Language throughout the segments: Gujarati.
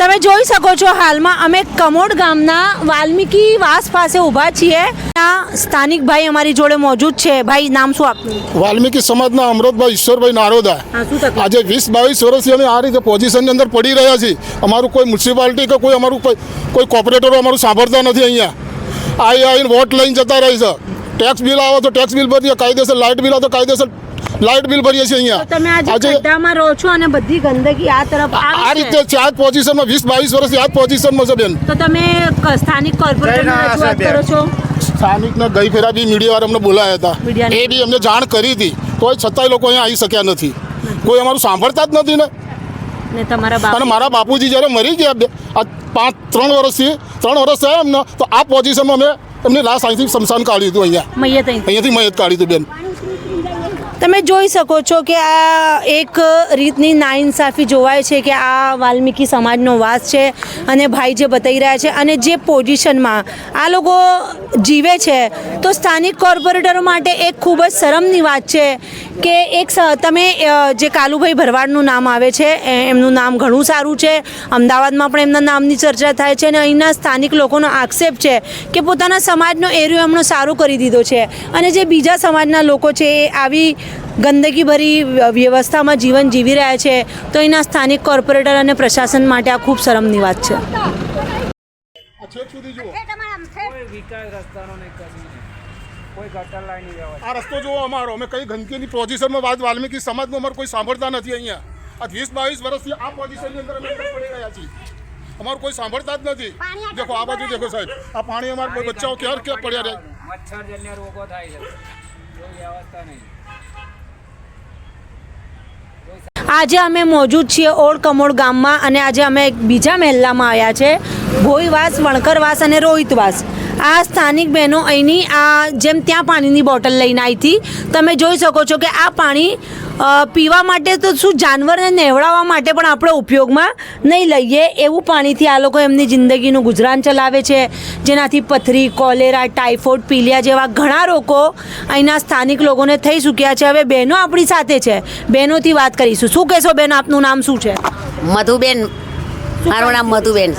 જોઈ શકો છો હાલમાં અમે કમોડ ગામના વાલ્મીકી વાસ પાસે ઊભા છીએ. ત્યાં સ્થાનિક ભાઈ અમારી જોડે મોજૂદ છે. ભાઈ નામ શું આપનું? વાલ્મીકી સમાજના અમૃતભાઈ ઈશ્વરભાઈ નારોદા. આજે વીસ બાવીસ વર્ષથી અમે આ રીતે પોઝિશનની અંદર પડી રહ્યા છીએ. અમારું કોઈ મ્યુનિસિપાલિટી કે કોઈ અમારું કોઈ કોઈ કોર્પોરેટરો અમારું સાંભળતા નથી અહીંયા. આવી આવીને વોટ લઈને જતા રહે છે. ટેક્સ બિલ આવે તો ટેક્સ બિલ ભરીએ કાયદેસર લાઇટ બિલ આવે તો કાયદેસર લાઇટ બિલ ભરીએ છીએ અહીંયા. તમે આજે ખड्डाમાં રહો છો અને બધી ગંદકી આ તરફ આ રીતે ચાર પોઝિશનમાં વીસ બાવીસ વર્ષથી આ પોઝિશનમાં છે બેન. તો તમે સ્થાનિક કોર્પોરેટરને રજૂઆત કરો છો? સ્થાનિકના ગઈ ફેરા બી મીડિયાવાળા અમને બોલાયા હતા. એ બી અમને જાણ કરી હતી. તોય છતાંય લોકો અહીંયા આવી શક્યા નથી. કોઈ અમારું સાંભળતા જ નથી ને. ને અને મારા બાપુજી જ્યારે મરી ગયા પાંચ ત્રણ વર્ષથી ત્રણ વર્ષ થયા એમને તો આ પોઝિશનમાં અમે એમની લાશ અહીંથી શમશાન કાઢ્યું હતું અહીંયા. અહીંયાથી મયત કાઢ્યું હતું બેન. તમે જોઈ શકો છો કે આ એક રીતની નાઇન્સાફી જોવાય છે કે આ વાલ્મીકી સમાજનો વાસ છે અને ભાઈ જે બતાવી રહ્યા છે અને જે પોઝિશનમાં આ લોકો જીવે છે, તો સ્થાનિક કોર્પોરેટરો માટે એક ખૂબ જ શરમની વાત છે કે એક તમે જે કાલુભાઈ ભરવાડનું નામ આવે છે એમનું નામ ઘણું સારું છે, અમદાવાદમાં પણ એમના નામની ચર્ચા થાય છે અને અહીંના સ્થાનિક લોકોનો આક્ષેપ છે કે પોતાના સમાજનો એરિયો એમનો સારો કરી દીધો છે અને જે બીજા સમાજના લોકો છે એ આવી ગંદકીભરી વ્ય- વ્યવસ્થામાં જીવન જીવી રહ્યા છે તો અહીંના સ્થાનિક કોર્પોરેટર અને પ્રશાસન માટે આ ખૂબ શરમની વાત છે. આ રસ્તો જુઓ અમારો. અમે કઈ ગંદકીની પોઝિશનમાં વાત વાલ્મીકી સમાજનું અમારું કોઈ સાંભળતા નથી અહીંયા. આ વીસ બાવીસ વર્ષથી આ પોઝિશનની અંદર અમે પડી રહ્યા છીએ. અમારું કોઈ સાંભળતા જ નથી. દેખો આ બાજુ દેખો સાહેબ. આ પાણી અમારા બચ્ચાઓ ક્યાં ક્યાં પડ્યા રહે? મચ્છરજન્ય રોગો થાય છે. વ્યવસ્થા નહીં. આજે અમે મોજૂદ છીએ ઓળ કમોડ ગામમાં અને આજે અમે બીજા મહેલામાં આવ્યા છે. ભોઈવાસ વણકરવાસ અને રોહિતવાસ આ સ્થાનિક બહેનો અહીંની આ જેમ ત્યાં પાણીની બોટલ લઈને આવી હતી. તમે જોઈ શકો છો કે આ પાણી પીવા માટે તો શું જાનવરને નેવડાવવા માટે પણ આપણે ઉપયોગમાં નહીં લઈએ. એવું પાણીથી આ લોકો એમની જિંદગીનું ગુજરાન ચલાવે છે. જેનાથી પથરી કોલેરા ટાઇફોઇડ પીલિયા જેવા ઘણા રોગો અહીંના સ્થાનિક લોકોને થઈ ચૂક્યા છે. હવે બહેનો આપણી સાથે છે. બહેનોથી વાત કરીશું. શું કહેશો બેન? આપનું નામ શું છે? મધુબેન. મારું નામ મધુબેન.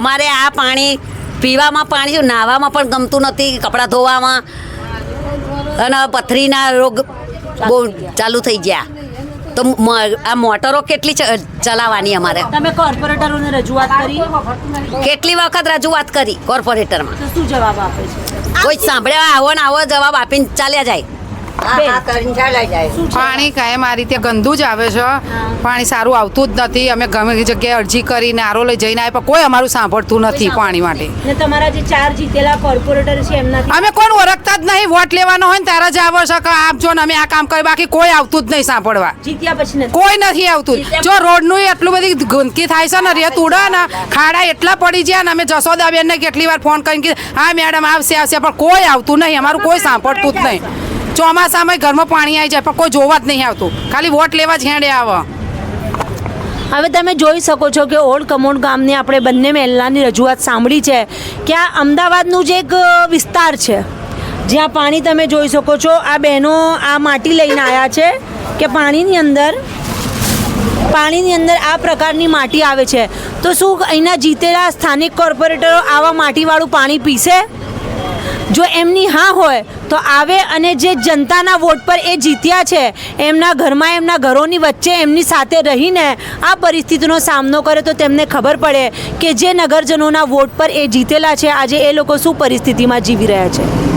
અમારે આ પાણી પીવામાં પાણી નાહવામાં પણ ગમતું નથી કપડાં ધોવામાં. અને પથરીના રોગ બહુ ચાલુ થઈ ગયા. તો આ મોટરો કેટલી ચલાવવાની અમારે? તમે કોર્પોરેટરોને રજૂઆત કરી? કેટલી વખત રજૂઆત કરી કોર્પોરેટરમાં? શું જવાબ આપે છે? કોઈ સાંભળ્યા આવો ને આવો જવાબ આપીને ચાલ્યા જાય. પાણી કાયમ આ રીતે ગંદુ જ આવે છે. પાણી સારું આવતું જ નથી. અમે ગમે તે જગ્યાએ અરજી કરીને આરો લઈ જઈને આવ્યા કોઈ અમારું સાંભળતું નથી પાણી માટે. તમારા જે ચાર જીતેલા કોર્પોરેટર છે એમના અમે કોણ ઓળખતા જ નહીં. વોટ લેવાનો હોય ને ત્યારે જ આવો છો કે આપજો ને અમે આ કામ કરી બાકી કોઈ આવતું જ નહીં સાંભળવા. જીત્યા પછી કોઈ નથી આવતું. જો રોડનું એટલું બધી ગંદકી થાય છે ને રેત ઉડે ને ખાડા એટલા પડી ગયા ને અમે જશોદાબેનને કેટલી વાર ફોન કરીને હા મેડમ આવશે આવશે. પણ કોઈ આવતું નહીં. અમારું કોઈ સાંભળતું જ નહીં. ચોમાસામાં ઘરમાં પાણી આવી જાય પણ કોઈ જોવા જ નહીં આવતું. ખાલી વોટ લેવા જ હેડે આવે. હવે તમે જોઈ શકો છો કે ઓલ્ડ કમોડ ગામની આપણે બંને મહેલાની રજૂઆત સાંભળી છે કે આ અમદાવાદનું જે એક વિસ્તાર છે. જ્યાં પાણી તમે જોઈ શકો છો આ બહેનો આ માટી લઈને આવ્યા છે કે પાણીની અંદર પાણીની અંદર આ પ્રકારની માટી આવે છે. તો શું અહીંના જીતેલા સ્થાનિક કોર્પોરેટરો આવા માટીવાળું પાણી પીશે? જો એમની હા હોય, તો આવે અને જે જનતાના વોટ પર એ જીત્યા છે, એમના ઘરમાં એમના ઘરોની વચ્ચે એમની સાથે રહીને આ પરિસ્થિતિનો સામનો કરે તો તેમને ખબર પડે કે જે નગરજનોના વોટ પર એ જીતેલા છે, આજે એ લોકો શું પરિસ્થિતિમાં જીવી રહ્યા છે.